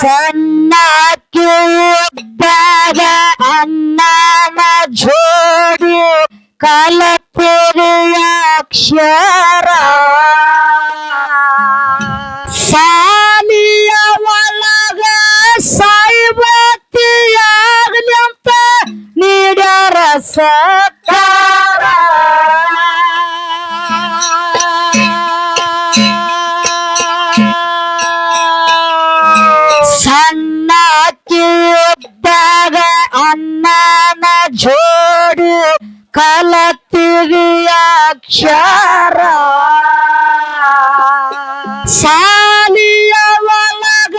ಸನ್ನಕ್ಕೆ ಉದ್ದದ ಅನ್ನನ ಜೋಡಿ ಕಲತಿರಿಯ ಅಕ್ಷರ. ಸಾಲಿಯ ಒಳಗ ಸಾಯಿಬತ್ತಿಯಾಗ ನೀಡರ ಕಲತಿರಿಯ ಅಕ್ಷರ. ಸಾಲಿಯ ಒಳಗ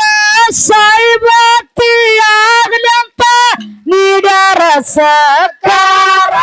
ಸೈಬತಿಯಾಗಲಂತ ನೀಡರ ಸಕಾರ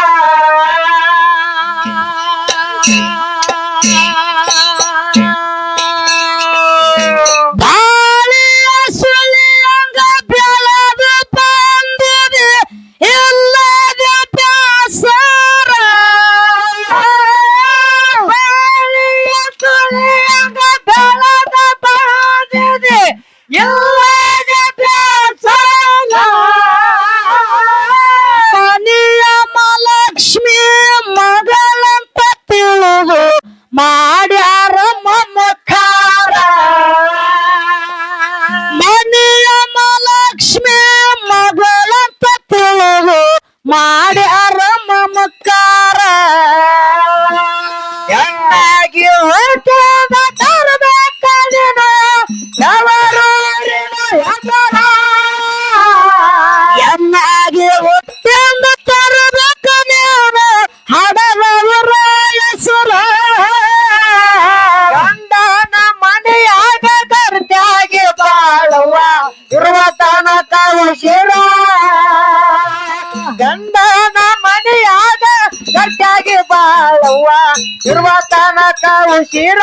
ಶಿರ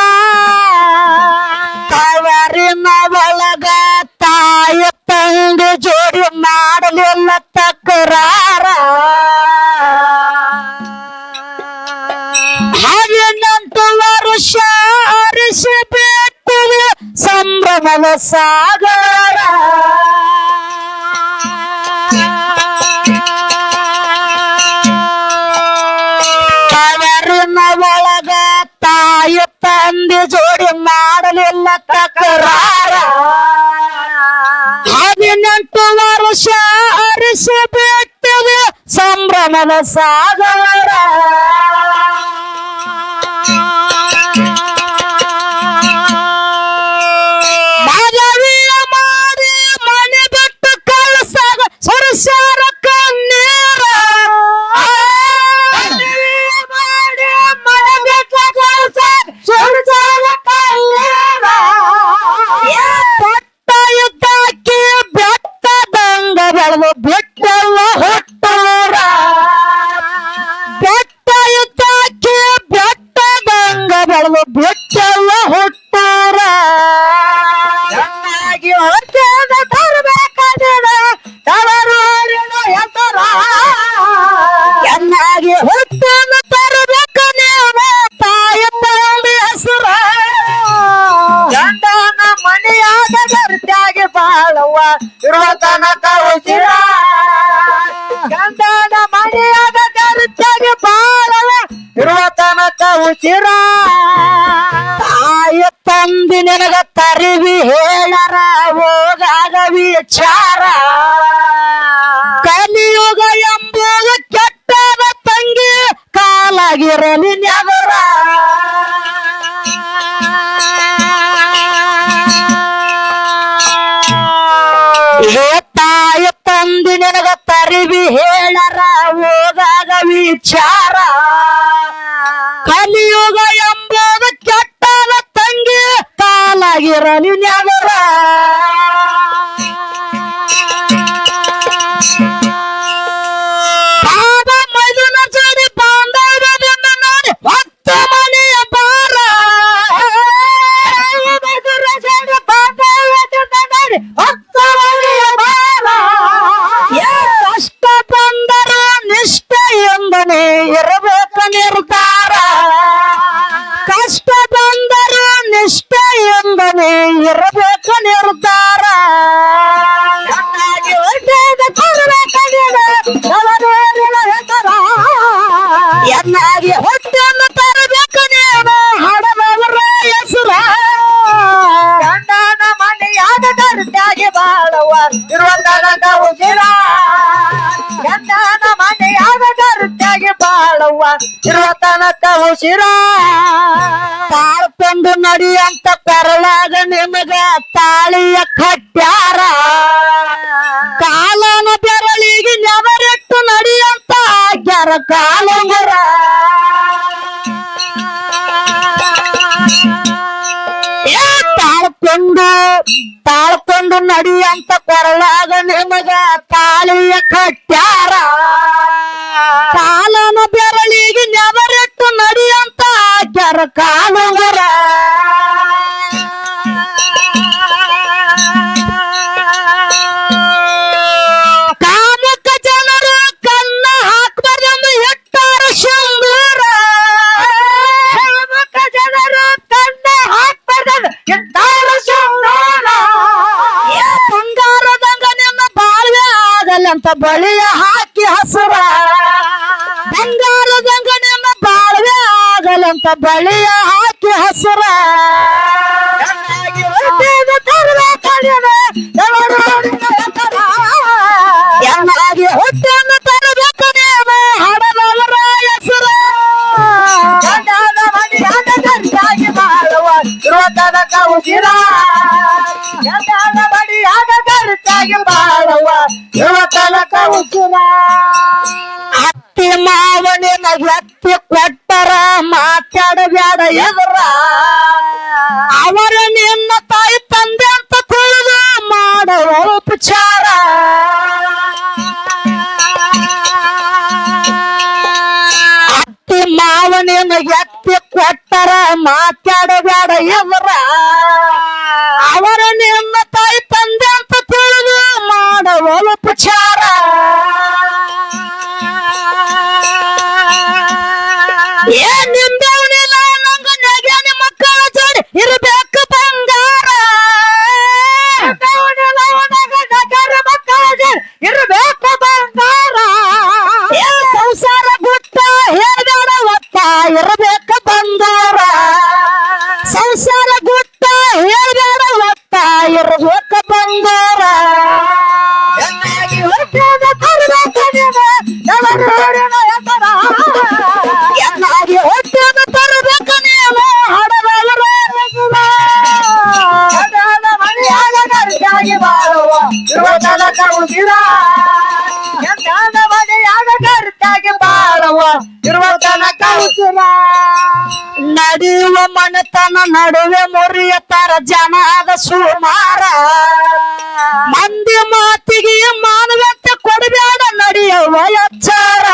ತವರಿನ ಒಳಗ ತಾಯಿ ತಂಗಿ ಜೋಡಿ ಮಾಡಲಿಲ್ಲ ತಕರಾರ. ಹದಿನೆಂಟು ವರ್ಷ ಸಂಭ್ರಮದ ಸಾಗ ಹದಿನೆಂಟು ವರ್ಷ ಅರಿಸಬೇಕವೆ. ಸಂಭ್ರಮದ ಸಾಗ ಆಗಿರಲಿ ನ್ಯಾಗ ಇರುವ ತನಕ ಉಸಿರ. ತಾಳ್ಕೊಂಡು ನಡಿಯಂತ ಕೊರಳಾಗ ನಿಮಗ ತಾಳಿಯ ಕಟ್ಟ್ಯಾರ ಕಾಲನ ಬೆರಳಿಗೆ ನೆವರಿಟ್ಟು ನಡಿಯಂತ ಆಗ್ಯಾರ ಕಾಲುಂಗರ. ತಾಳ್ಕೊಂಡು ತಾಳ್ಕೊಂಡು ನಡಿಯಂತ ಕೊರಳಾಗ ನಿಮಗ ತಾಳಿಯ ಕಟ್ಟ್ಯಾರ ಬಳಿಯ ಹಾಕಿ ಹಸುರ. ಬಂಗಾರದಂಗ ನಿನ್ನ ಬಾಳ್ವೆ ಆಗಲ್ಲಂತ ಬಳಿಯ ಹಾಕಿ ಹಸುರ. ಚೆನ್ನಾಗಿ ಹೊಟ್ಟೆನ ತರಬೇಕಾಗಿದೆ ದೇವರು ನಿನ್ನ ಎತ್ತರ. ಎನ್ನಾಗಿ ಹುಟ್ಟನ್ನು ತರಬೇಕು ನೀನು ಹಡದವರ ಹೆಸರ. ಗಂಡನ ಮನೆಯಾಗ ಗಂಡಾಗಿ ಬಾಳುವ ಇರುವ ತನಕ ಉಸಿರ ಗಂಡನ ಮನೆಯಾಗ ಗಂಡಾಗಿ বোঝা ನಡೆಯುವ ಮನೆತನ, ನಡುವೆ ಮುರಿಯತಾರ ಜನದ ಸುಮಾರ. ಮಂದಿ ಮಾತಿಗೆ ಮಾನವತೆ ಕೊಡಬೇಡ ನಡೆಯುವ ಎಚ್ಚಾರ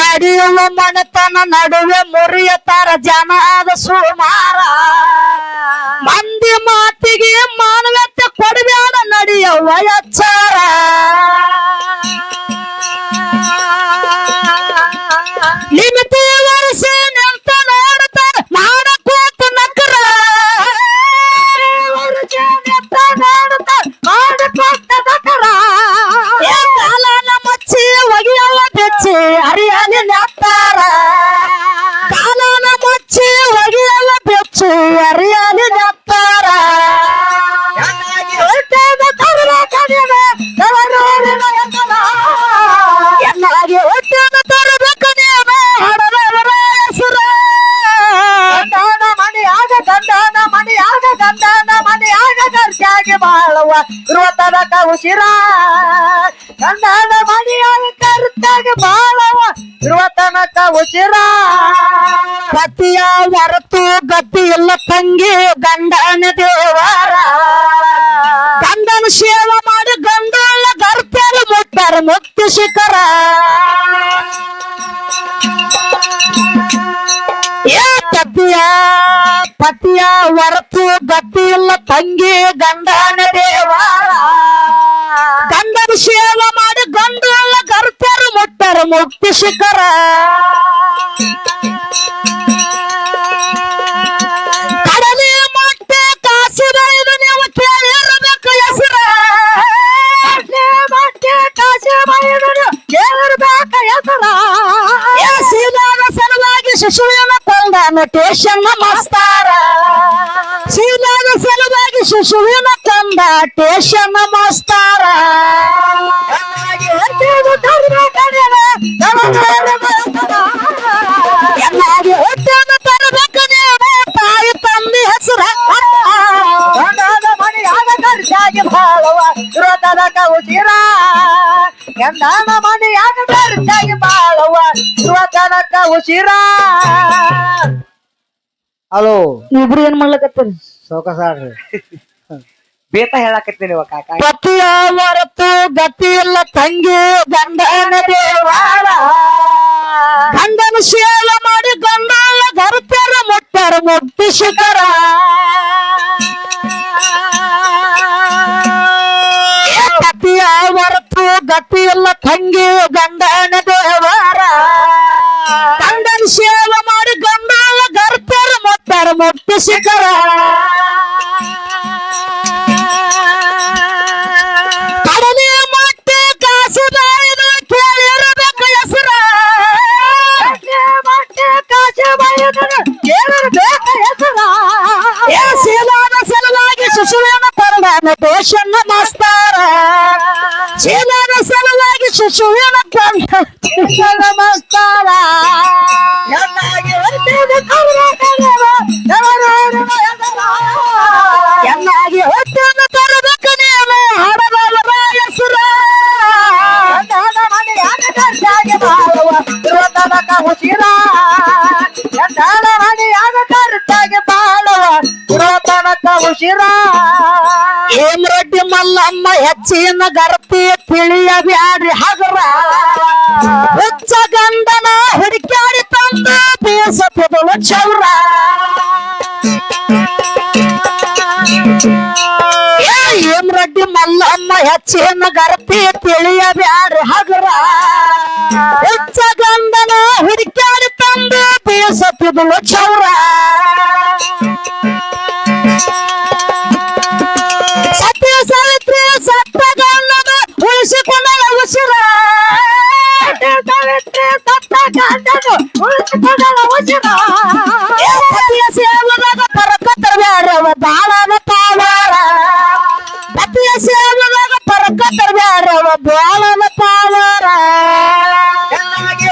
ನಡೆಯುವ ಮನೆತನ, ನಡುವೆ ಮುರಿಯತಾರ ಜನದ ಸುಮಾರ. ಮಂದಿ ಮಾತಿಗೆ ಮಾನವತೆ ಕೊಡಬೇಡ ನಡೆಯುವ ತನಕ ಕನ್ನಡ ಗಂಡನ ಮನೆಯಾಗ ಬಾಳವ ಇರುವ ತನಕ ಉಸಿರ. ಪತಿಯ ಹೊರತು ಗತಿ ಇಲ್ಲ ತಂಗಿ, ಗಂಡನ ದೇವರ. ಗಂಡನ ಸೇವೆ ಮಾಡಿ ಗಂಡನ ಗರ್ತಾರ ಮುಟ್ಟಾರ ಮುಕ್ತಿ ಶಿಖರ. ಏ ಪತಿಯ ಪತಿಯ ಹೊರತು ಗತಿ ಇಲ್ಲ ತಂಗಿ, ಗಂಡನ ಮುಟ್ಟಿ ಶಿಖರ. ಸಲುವಾಗಿ ಶಿಶುವಿನ ತಂದ ಟೇಷನ್ನ ಮಾಸ್ತಾರ. ಸೀನಾದ ಸಲುವಾಗಿ ಶಿಶುವಿನ ತಂದ ಟೇಷ ತಾಯಿ ತಂದೆ ಹೆಸರ ಮನೆಯಾಗ ಖರ್ಚಾಗಿ ಬಾಳುವ ಋತನಕ ಉಚಿರ ಗಂಡನ ಮನೆಯಾಗ ಖರ್ಚಾಗಿ ಬಾಳುವ ಋತನಕ ಉಚಿರ ಹಲೋ ಇಬ್ರು ಏನ್ ಮಾಡ್ಲಕತ್ತೀರಿ? ಸೌಕಸಾಡ್ರಿ ಬೇತ ಹೇಳಕತ್ತೀನಿ ಇವ ಕಾಕ. ಪತಿಯ ಹೊರತು ಗತಿ ಇಲ್ಲ ತಂಗಿ, ಗಂಡನ ದೇವಾರ ಗಂಡನ ಸೇವೆ ಮಾಡಿ ಗಂಡನ ಗರ್ತಾರ ಮುಟ್ಟಾರ ಮುಟ್ಟಿ ಶಿಖರ. ಪತಿಯ ಹೊರತು ಗತಿ ಇಲ್ಲ ತಂಗಿ, ಗಂಡನ ದೇವಾರ ಗಂಡನ ಸೇವೆ ಮಾಡಿ ಗಂಡನ ಗರ್ತಾರ ಮುಟ್ಟಾರ ಮುಟ್ಟಿ ಮಲ್ಲಮ್ಮ ಹೆಚ್ಚಿನ ಗರ್ತಿ ತಿಳಿಯ ಬ್ಯಾಡ್ರಿ ಹಗರ. ಹುಚ್ಚ ಗಂಡನ ಹಿಡಿಕಾಡಿ ತಂದ ಬೇಸತ್ತದಳು ಚೌರ. ಏನ್ ರಡ್ಡಿ ಮಲ್ಲಮ್ಮ ಹೆಚ್ಚಿನ ಗರ್ತಿ ತಿಳಿಯ ಬ್ಯಾಡ್ರಿ ಹಗರ. ಹುಚ್ಚ ಗಂಡನ ಹಿಡಿಕಾಡಿ ತಂದ ಬೇಸತ್ತದಳು ಚೌರ. ಏ ಸತಿಯ ಸೇವದಾಗ ಪರಕತರ ಬ್ಯಾರವ ಬಾಳನ ಪಾವಾರ ಸತಿಯ ಸೇವದಾಗ ಪರಕತರ ಬ್ಯಾರವ ಬಾಳನ ಪಾವಾರ ಚೆನ್ನಾಗಿ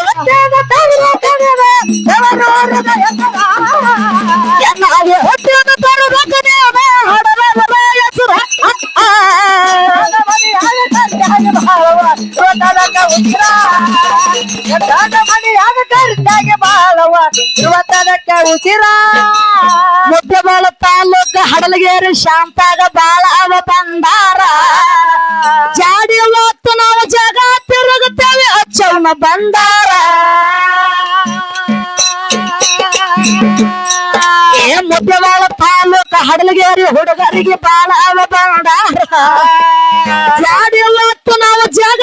ಹೊಟ್ಟೆಯನ್ನು ತರಬೇಕು ನೀನು ಹಡದವರ ಹೆಸರ ಉಸಿರಾ ಮುದ್ದೆಬಾಳ ತಾಲೂಕ ಹಡಲಗೇರಿ ಶಾಂತಾಗ ಬಾಳ ಅವ ಬಂದಾರ ಜಾಡಿ ಹೊತ್ತು ನಾವು ಜಗ ತಿರುಗುತ್ತೇವೆ ಅಚ್ಚವನ ಬಂದಾರ ಏ ಮುದ್ದಬಾಳ ತಾಲೂಕ ಹಡಲಗೇರಿ ಹುಡುಗರಿಗೆ ಬಾಳ ಅವ ಬಂದಾರ ಜಾಡಿ ಹೊತ್ತು ನಾವು ಜಗ